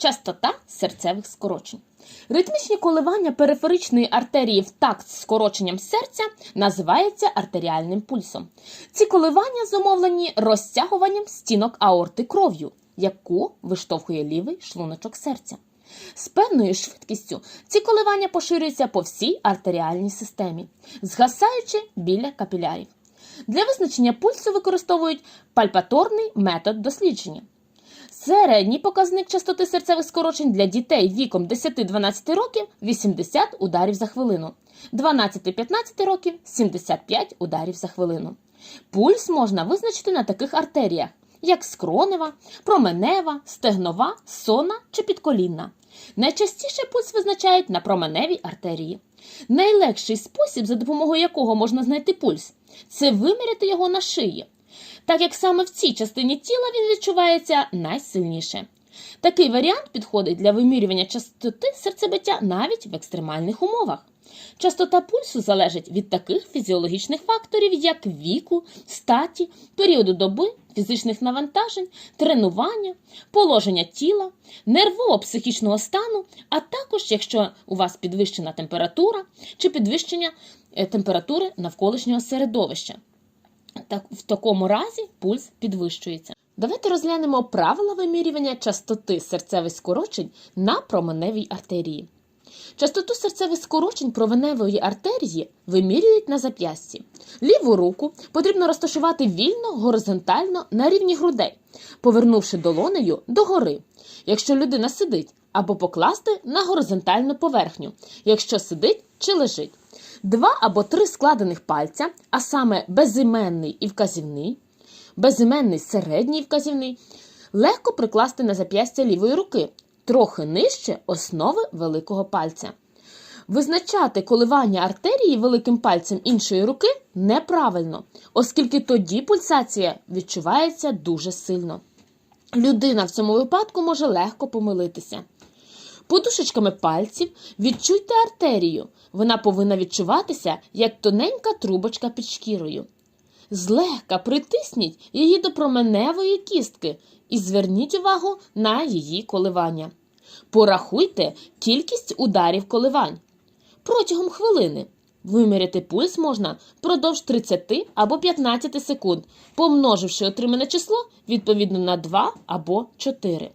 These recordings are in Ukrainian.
Частота серцевих скорочень. Ритмічні коливання периферичної артерії в такт з скороченням серця називаються артеріальним пульсом. Ці коливання зумовлені розтягуванням стінок аорти кров'ю, яку виштовхує лівий шлуночок серця. З певною швидкістю ці коливання поширюються по всій артеріальній системі, згасаючи біля капілярів. Для визначення пульсу використовують пальпаторний метод дослідження. Середній показник частоти серцевих скорочень для дітей віком 10-12 років 80 ударів за хвилину, 12-15 років 75 ударів за хвилину. Пульс можна визначити на таких артеріях, як скронева, променева, стегнова, сона чи підколінна. Найчастіше пульс визначають на променевій артерії. Найлегший спосіб, за допомогою якого можна знайти пульс, це виміряти його на шиї так як саме в цій частині тіла він відчувається найсильніше. Такий варіант підходить для вимірювання частоти серцебиття навіть в екстремальних умовах. Частота пульсу залежить від таких фізіологічних факторів, як віку, статі, періоду доби, фізичних навантажень, тренування, положення тіла, нервово-психічного стану, а також якщо у вас підвищена температура чи підвищення е, температури навколишнього середовища. Так, в такому разі пульс підвищується. Давайте розглянемо правила вимірювання частоти серцевих скорочень на променевій артерії. Частоту серцевих скорочень променевої артерії вимірюють на зап'ясті. Ліву руку потрібно розташувати вільно горизонтально на рівні грудей, повернувши долонею догори, якщо людина сидить, або покласти на горизонтальну поверхню, якщо сидить чи лежить. Два або три складених пальця, а саме безіменний і вказівний, безіменний середній вказівний, легко прикласти на зап'ястя лівої руки, трохи нижче основи великого пальця. Визначати коливання артерії великим пальцем іншої руки неправильно, оскільки тоді пульсація відчувається дуже сильно. Людина в цьому випадку може легко помилитися. Подушечками пальців відчуйте артерію. Вона повинна відчуватися як тоненька трубочка під шкірою. Злегка притисніть її до променевої кістки і зверніть увагу на її коливання. Порахуйте кількість ударів коливань протягом хвилини. Виміряти пульс можна впродовж 30 або 15 секунд, помноживши отримане число відповідно на 2 або 4.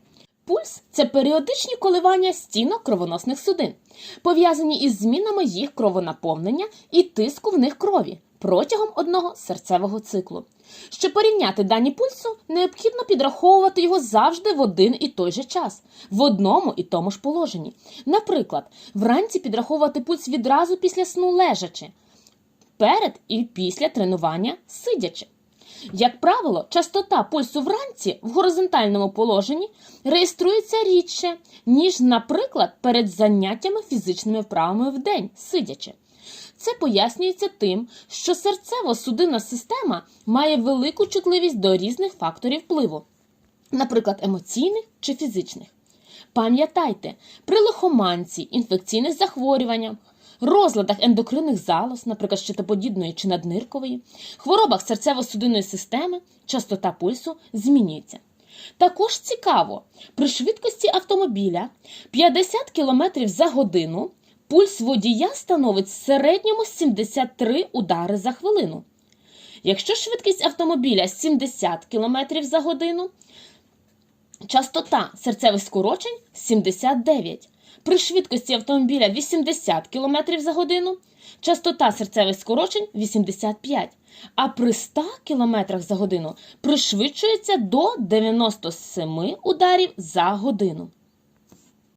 Пульс це періодичні коливання стінок кровоносних судин, пов'язані із змінами їх кровонаповнення і тиску в них крові протягом одного серцевого циклу. Щоб порівняти дані пульсу, необхідно підраховувати його завжди в один і той же час, в одному і тому ж положенні. Наприклад, вранці підраховувати пульс відразу після сну лежачи, перед і після тренування сидячи. Як правило, частота пульсу вранці в горизонтальному положенні реєструється рідше, ніж, наприклад, перед заняттями фізичними вправами в день, сидячи. Це пояснюється тим, що серцево-судинна система має велику чутливість до різних факторів впливу, наприклад, емоційних чи фізичних. Пам'ятайте, при лихоманці, інфекційних захворюваннях, розладах ендокринних залоз, наприклад, щитоподібної чи надниркової, хворобах серцево-судинної системи частота пульсу змінюється. Також цікаво, при швидкості автомобіля 50 км за годину пульс водія становить в середньому 73 удари за хвилину. Якщо швидкість автомобіля 70 км за годину, частота серцевих скорочень 79. При швидкості автомобіля 80 км за годину частота серцевих скорочень 85, а при 100 км за годину пришвидшується до 97 ударів за годину.